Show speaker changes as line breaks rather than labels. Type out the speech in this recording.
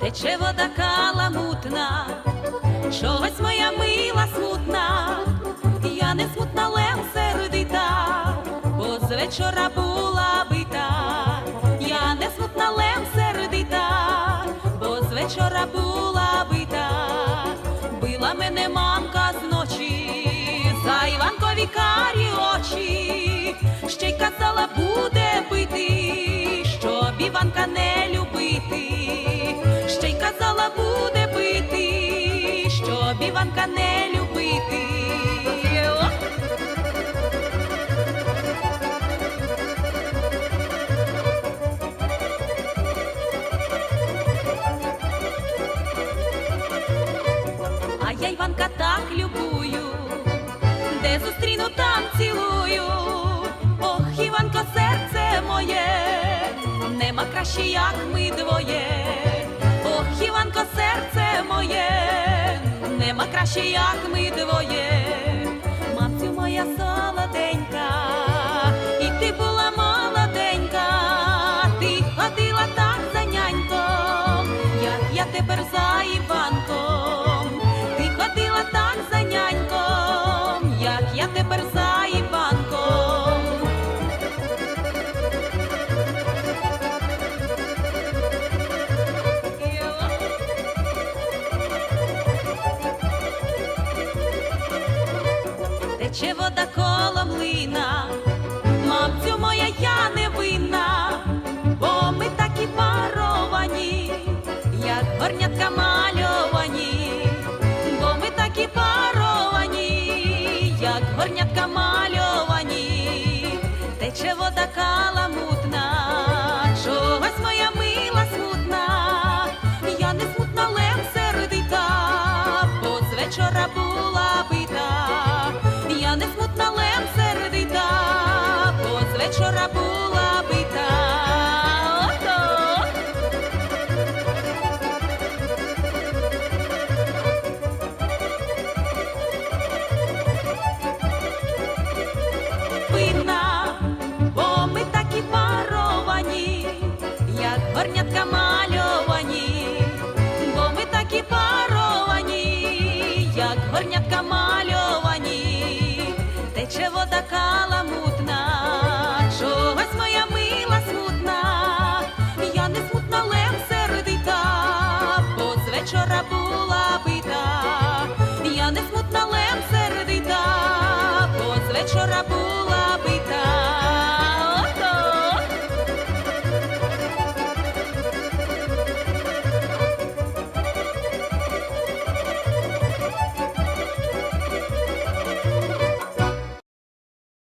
Тече вода каламутна, чогось моя мила смутна, я не смутна лем сердита, бо з вечора була бита, я не смутна лем сердита, бо з вечора була бита, била мене мамка зночі, за Іванкові карі очі, я Іванка так любую, де зустріну, там цілую. Ох, Іванко, серце моє, нема краще, як ми двоє. Ох, Іванко, серце моє, нема краще, як ми двоє. Мамцю моя солоденька, і ти була молоденька, ти ходила так за няньком, як я тепер за Іванком. Ти ходила так за няньком, як я тепер за Іванком. Тече вода коло млина, мамцю моя, я не винна, бо ми такі паровані, як горнятка мальовані, горнятка мальовані, тече вода каламутна, чогось моя мила смутна, я не смутна, лем сердита, бо з вечора була бита, я не смутна, лем сердита, бо з вечора була Горнятка мальовані, бо ми такі паровані, як горнятка мальовані, тече вода каламутна, чогось моя мила смутна, я не смутна лем сердита, бо з вечора була бита, я не смутна лем сердита, бо з вечора була.